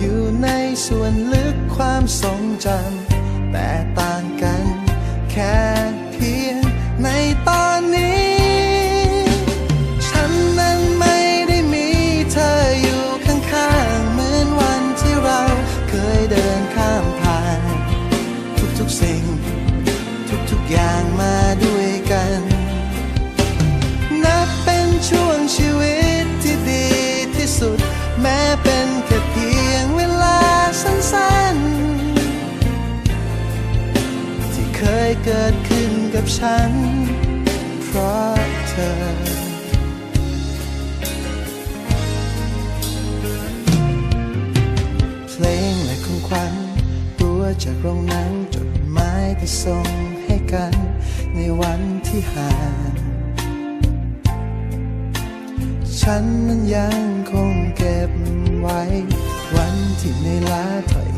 อยู่ในส่วนลึกความทรงจำแต่ต่างกัน แค่เพียงในตอนนี้ ฉันนั้นไม่ได้มีเธออยู่ข้างๆ เหมือนวันที่เราเคยเดินข้ามผ่าน ทุกๆสิ่ง ทุกๆอย่างมาด้วยกัน นับเป็นช่วงชีวิต ดขึ้นกับฉัน เพราะเธอ เพลงและของขวัญตัวจากโรงหนังจดหมายที่ส่งให้กัน ในวันที่ห่างฉันมันยังคงเก็บไว้ วันที่ในลาถอย